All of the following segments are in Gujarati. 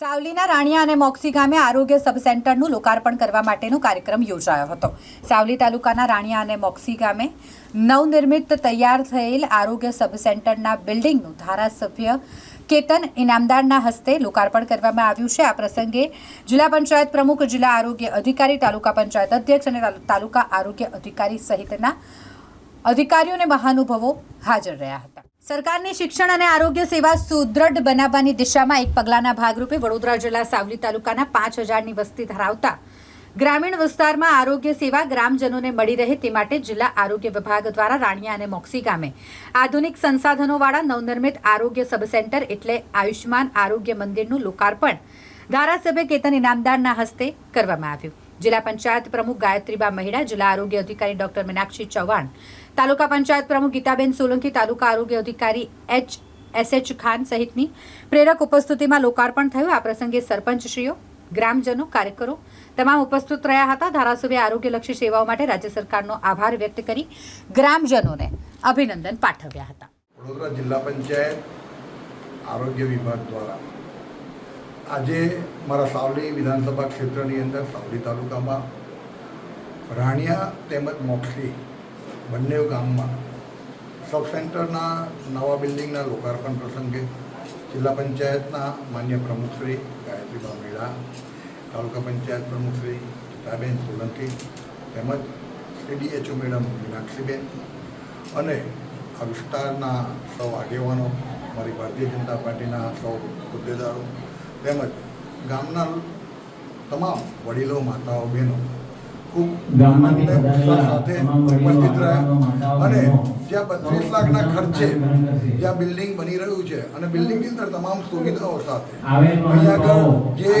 સાવલીના રાણિયા અને મોક્સી ગામે આરોગ્ય સબ સેન્ટરનું લોકાર્પણ કરવા માટેનો કાર્યક્રમ યોજાયો હતો. સાવલી તાલુકાના રાણિયા અને મોક્સી ગામે નવનિર્મિત તૈયાર થયેલ આરોગ્ય સબ સેન્ટરના બિલ્ડિંગનું ધારાસભ્ય કેતન ઇનામદારના હસ્તે લોકાર્પણ કરવામાં આવ્યું છે. આ પ્રસંગે જિલ્લા પંચાયત પ્રમુખ, જિલ્લા આરોગ્ય અધિકારી, તાલુકા પંચાયત અધ્યક્ષ અને તાલુકા આરોગ્ય અધિકારી સહિતના અધિકારીઓ અને મહાનુભાવો હાજર રહ્યા હતા. સરકારની શિક્ષણ અને આરોગ્ય સેવા સુદૃઢ બનાવવાની દિશામાં એક પગલાના ભાગરૂપે વડોદરા જિલ્લા સાવલી તાલુકાના પાંચ હજારની વસ્તી ધરાવતા ગ્રામીણ વિસ્તારમાં આરોગ્ય સેવા ગ્રામજનોને મળી રહે તે માટે જિલ્લા આરોગ્ય વિભાગ દ્વારા રાણિયા અને મોક્સી ગામે આધુનિક સંસાધનોવાળા નવનિર્મિત આરોગ્ય સબ સેન્ટર એટલે આયુષ્યમાન આરોગ્ય મંદિરનું લોકાર્પણ ધારાસભ્ય કેતન ઇનામદારના હસ્તે કરવામાં આવ્યું. જિલ્લા પંચાયત પ્રમુખ ગાયત્રીબા મહેડા, જિલ્લા આરોગ્ય અધિકારી ડોક્ટર મીનાક્ષી ચૌહાણ, તાલુકા પંચાયત પ્રમુખ ગીતાબેન સોલંકી, તાલુકા આરોગ્ય અધિકારી એચ એસએચ ખાન સહિતની પ્રેરક ઉપસ્થિતિમાં લોકાર્પણ થયું. આ પ્રસંગે સરપંચશ્રીઓ, ગ્રામજનો, કાર્યકરો તમામ ઉપસ્થિત રહ્યા હતા. ધારાસભ્ય આરોગ્યલક્ષી સેવાઓ માટે રાજ્ય સરકારનો આભાર વ્યક્ત કરી ગ્રામજનોને અભિનંદન પાઠવ્યા હતા. વડોદરા જિલ્લા પંચાયત આરોગ્ય વિભાગ દ્વારા આજે મારા સાવલી વિધાનસભા ક્ષેત્રની અંદર સાવલી તાલુકામાં રાણિયા તેમજ મોક્ષી બંને ગામમાં સબ સેન્ટરના નવા બિલ્ડિંગના લોકાર્પણ પ્રસંગે જિલ્લા પંચાયતના માન્ય પ્રમુખશ્રી ગાયત્રીબા મેળા, તાલુકા પંચાયત પ્રમુખશ્રી ગીતાબેન સોલંકી તેમજ શ્રી ડીએચઓ મેડમ મીનાક્ષીબેન અને આ વિસ્તારના સૌ આગેવાનો, મારી ભારતીય જનતા પાર્ટીના સૌ હોદ્દેદારો તેમજ ગામના તમામ વડીલો માતાઓ બહેનો ખૂબ આનંદ સાથે ઉપસ્થિત રહ્યા અને જ્યાં બત્રીસ લાખના ખર્ચે. જ્યાં બિલ્ડિંગ બની રહ્યું છે અને બિલ્ડિંગની અંદર તમામ સુવિધાઓ સાથે અહીંયા આગળ જે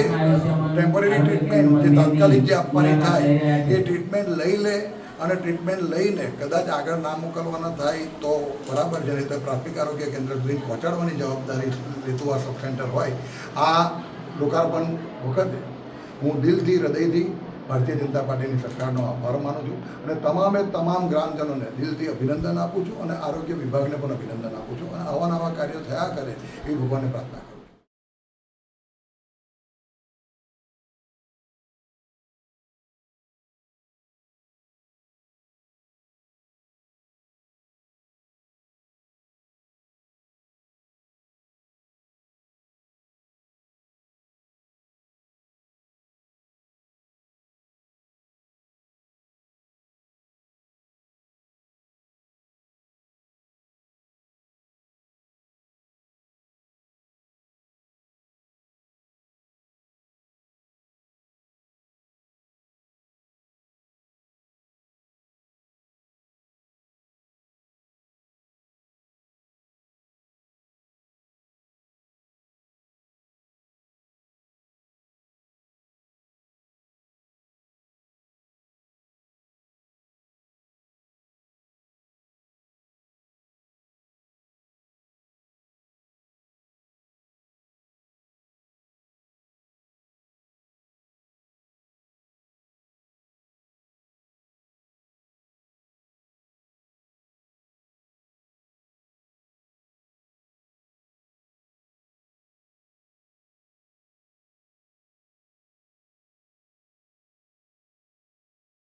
ટેમ્પરરી ટ્રીટમેન્ટ જે તાત્કાલિક જે આપવાની થાય એ ટ્રીટમેન્ટ લઈ લે અને ટ્રીટમેન્ટ લઈને કદાચ આગળ ના મોકલવાના થાય તો બરાબર છે. નહીં તો પ્રાથમિક આરોગ્ય કેન્દ્ર સુધી પહોંચાડવાની જવાબદારી લેતું આ સબ સેન્ટર હોય. આ લોકાર્પણ વખતે હું દિલથી, હૃદયથી ભારતીય જનતા પાર્ટીની સરકારનો આભાર માનું છું અને તમામે તમામ ગ્રામજનોને દિલથી અભિનંદન આપું છું અને આરોગ્ય વિભાગને પણ અભિનંદન આપું છું. અને આવા નવા કાર્યો થયા કરે એ ભગવાનને પ્રાર્થના કરું